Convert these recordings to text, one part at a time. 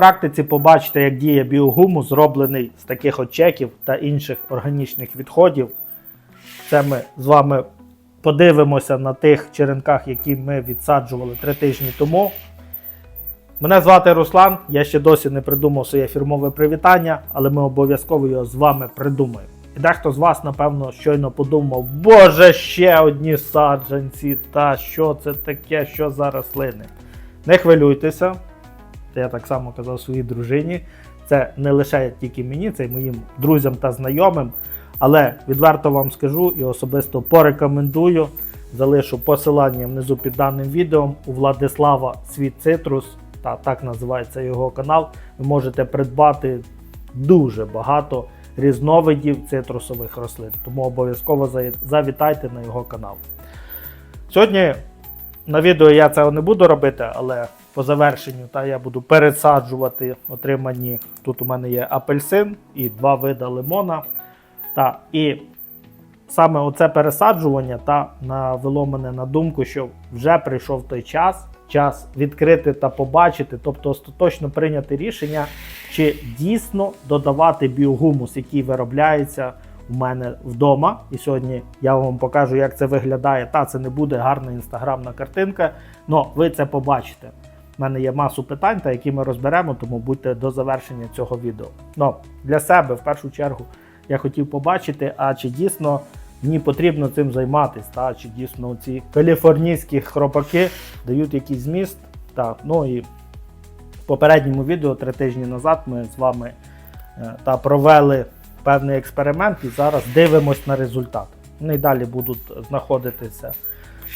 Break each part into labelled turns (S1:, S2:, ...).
S1: практиці побачите, як діє біогумус, зроблений з таких от чеків та інших органічних відходів. Це ми з вами подивимося на тих черенках, які ми відсаджували три тижні тому. Мене звати Руслан, я ще досі не придумав своє фірмове привітання, але ми обов'язково його з вами придумаємо. І дехто з вас, напевно, щойно подумав, боже, ще одні саджанці, та що це таке, що за рослини. Не хвилюйтеся, я так само казав своїй дружині. Це не лише тільки мені, це й моїм друзям та знайомим. Але відверто вам скажу і особисто порекомендую. Залишу посилання внизу під даним відео у Владислава Світ Цитрус, та так називається його канал. Ви можете придбати дуже багато різновидів цитрусових рослин. Тому обов'язково завітайте на його канал. Сьогодні на відео я цього не буду робити, але по завершенню та, я буду пересаджувати отримані. Тут у мене є апельсин і два вида лимона. Та, і саме оце пересаджування та навело мене на думку, що вже прийшов той час, час відкрити та побачити, тобто остаточно прийняти рішення, чи дійсно додавати біогумус, який виробляється у мене вдома. І сьогодні я вам покажу, як це виглядає. Та це не буде гарна інстаграмна картинка, але ви це побачите. У мене є масу питань, та які ми розберемо, тому будьте до завершення цього відео. Ну, для себе в першу чергу я хотів побачити, а чи дійсно мені потрібно цим займатися, та чи дійсно ці каліфорнійські хропаки дають якийсь зміст. Та, ну і в попередньому відео три тижні назад ми з вами е, та провели певний експеримент і зараз дивимось на результат. Вони далі будуть знаходитися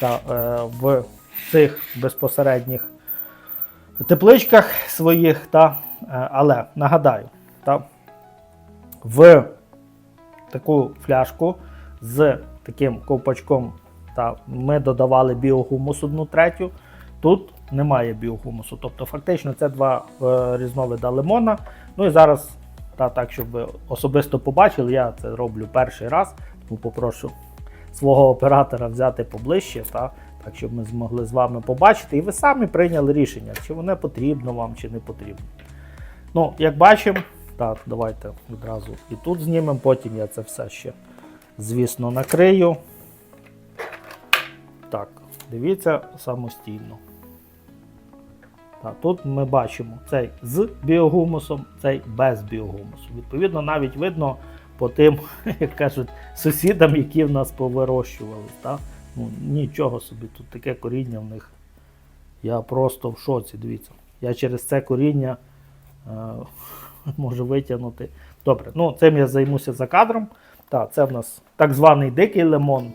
S1: та, е, в цих безпосередніх тепличках своїх. Та, е, але нагадаю, та, в таку фляжку з таким ковпачком та, ми додавали біогумус одну третю. Тут немає біогумусу. Тобто, фактично, це два е, різновида лимона. Ну і зараз, та, так, щоб ви особисто побачили, я це роблю перший раз, тому попрошу свого оператора взяти поближче, та, так, щоб ми змогли з вами побачити, і ви самі прийняли рішення, чи воно потрібно вам, чи не потрібно. Ну, як бачимо, так, давайте відразу і тут знімемо, потім я це все ще, звісно, накрию. Так, дивіться самостійно. Так, тут ми бачимо цей з біогумусом, цей без біогумусу. Відповідно, навіть видно по тим, як кажуть, сусідам, які в нас повирощували. Так? Ну, нічого собі, тут таке коріння в них. Я просто в шоці, дивіться. Я через це коріння е, можу витягнути. Добре, ну цим я займуся за кадром. Так, це в нас так званий дикий лимон.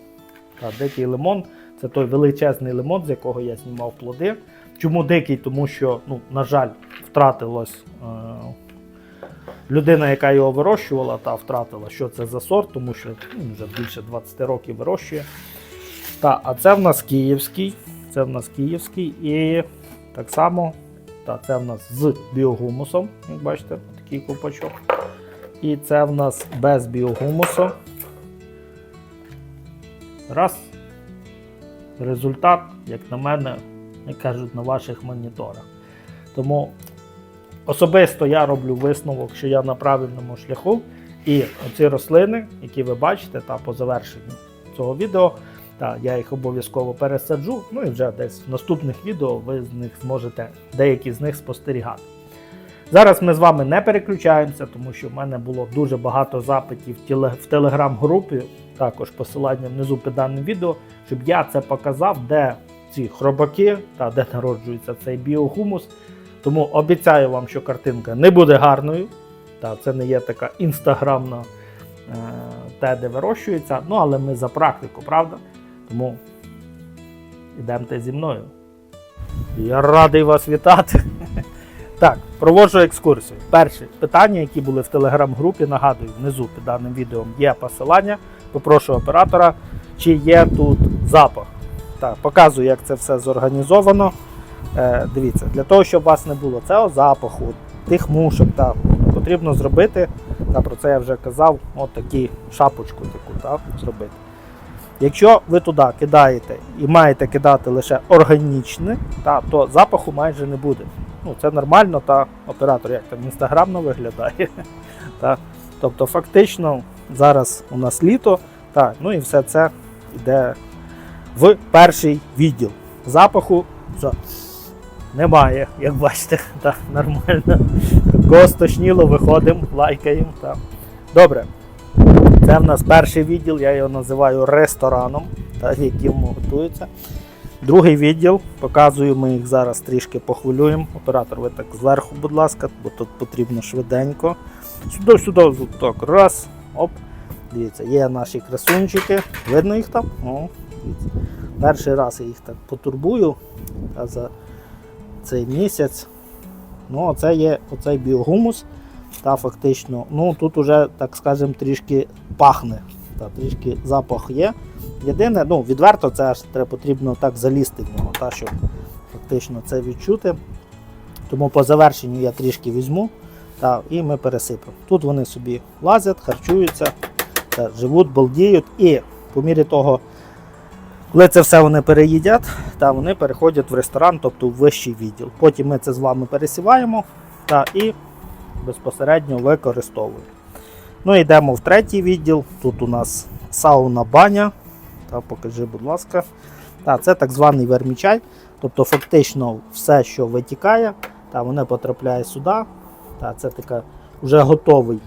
S1: Так, дикий лимон це той величезний лимон, з якого я знімав плоди. Чому дикий? Тому що, ну, на жаль, втратилась е, людина, яка його вирощувала, та втратила, що це за сорт, тому що ну, вже більше 20 років вирощує. Та, а це в нас київський. Це в нас київський і так само та, це в нас з біогумусом, як бачите, такий ковпачок. І це в нас без біогумусу. Раз. Результат, як на мене, як кажуть, на ваших моніторах. Тому особисто я роблю висновок, що я на правильному шляху. І оці рослини, які ви бачите, та по завершенню цього відео, та я їх обов'язково пересаджу. Ну і вже десь в наступних відео ви з них зможете деякі з них спостерігати. Зараз ми з вами не переключаємося, тому що в мене було дуже багато запитів в телеграм-групі, також посилання внизу під даним відео, щоб я це показав, де ці хробаки та де народжується цей біогумус. Тому обіцяю вам, що картинка не буде гарною. Та це не є така інстаграмна е, те, де вирощується. Ну, але ми за практику, правда? Тому йдемте зі мною. Я радий вас вітати. Так, проводжу екскурсію. Перші питання, які були в телеграм-групі, нагадую, внизу під даним відео є посилання. Попрошу оператора, чи є тут запах. Так, показую, як це все зорганізовано. Е, дивіться, для того, щоб у вас не було цього запаху, тих мушок, та, потрібно зробити, та про це я вже казав, от шапочку таку та, зробити. Якщо ви туди кидаєте і маєте кидати лише органічне, та, то запаху майже не буде. Ну, це нормально, та оператор як там інстаграмно виглядає. Та, тобто, фактично, зараз у нас літо, та, ну і все це йде в перший відділ. Запаху за- немає, як бачите, та, нормально. Такого стошніло виходимо, лайкаємо. Та. Добре. Це в нас перший відділ, я його називаю рестораном, та, в якому готуються. Другий відділ, показую, ми їх зараз трішки похвилюємо. Оператор, ви так зверху, будь ласка, бо тут потрібно швиденько. Сюди, сюди, так, раз, оп. Дивіться, є наші красунчики. Видно їх там? О, дивіться. Перший раз я їх так потурбую за цей місяць. Ну, це є оцей біогумус. Та фактично, ну тут уже, так скажемо, трішки пахне. Та трішки запах є. Єдине, ну, відверто, це аж треба потрібно так залізти в нього, та, щоб фактично це відчути. Тому по завершенню я трішки візьму та, і ми пересипемо. Тут вони собі лазять, харчуються, та, живуть, балдіють. І по мірі того, коли це все вони переїдять, та, вони переходять в ресторан, тобто в вищий відділ. Потім ми це з вами пересіваємо та, і безпосередньо використовуємо. Ну, йдемо в третій відділ. Тут у нас сауна баня. Та, покажи, будь ласка. Та, це так званий вермічай. Тобто, фактично, все, що витікає, та, воно потрапляє сюди. Та, це така вже готовий,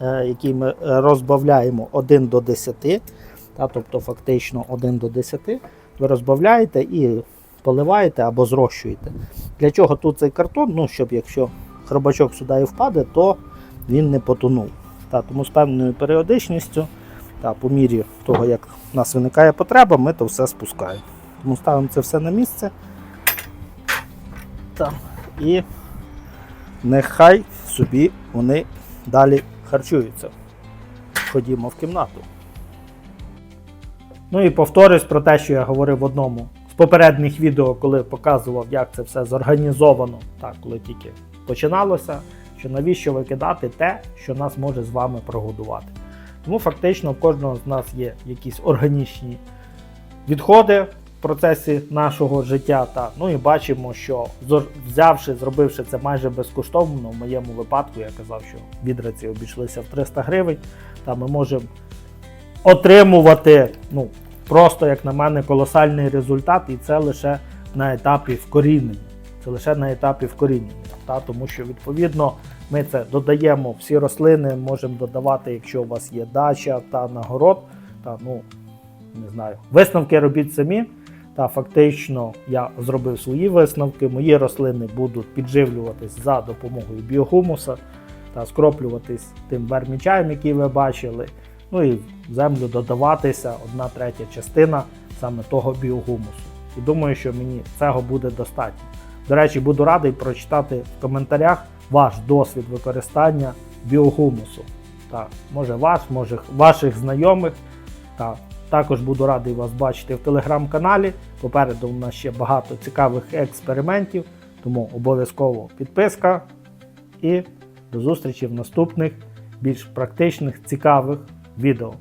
S1: е, який ми розбавляємо 1 до 10. Та, тобто, фактично 1 до 10. Ви розбавляєте і поливаєте або зрощуєте. Для чого тут цей картон? Ну, щоб якщо хробачок сюди і впаде, то він не потонув. Та, тому з певною періодичністю, та, по мірі того, як в нас виникає потреба, ми то все спускаємо. Тому ставимо це все на місце. Та, і нехай собі вони далі харчуються. Ходімо в кімнату. Ну і повторюсь про те, що я говорив в одному з попередніх відео, коли показував, як це все зорганізовано, так, коли тільки починалося, що навіщо викидати те, що нас може з вами прогодувати. Тому фактично в кожного з нас є якісь органічні відходи в процесі нашого життя. Та, ну і бачимо, що взявши, зробивши це майже безкоштовно, в моєму випадку я казав, що відра ці обійшлися в 300 гривень, та ми можемо отримувати, ну, просто, як на мене, колосальний результат, і це лише на етапі вкорінення. Це лише на етапі вкорінення. Та, тому що, відповідно, ми це додаємо всі рослини, можемо додавати, якщо у вас є дача та нагород. Та, ну, не знаю, висновки робіть самі. Та фактично я зробив свої висновки. Мої рослини будуть підживлюватись за допомогою біогумуса та скроплюватись тим вермічаєм, який ви бачили. Ну і в землю додаватися одна третя частина саме того біогумусу. І думаю, що мені цього буде достатньо. До речі, буду радий прочитати в коментарях ваш досвід використання біогумусу. Так, може ваш, може ваших знайомих. Так, також буду радий вас бачити в телеграм-каналі. Попереду у нас ще багато цікавих експериментів, тому обов'язково підписка і до зустрічі в наступних більш практичних, цікавих відео.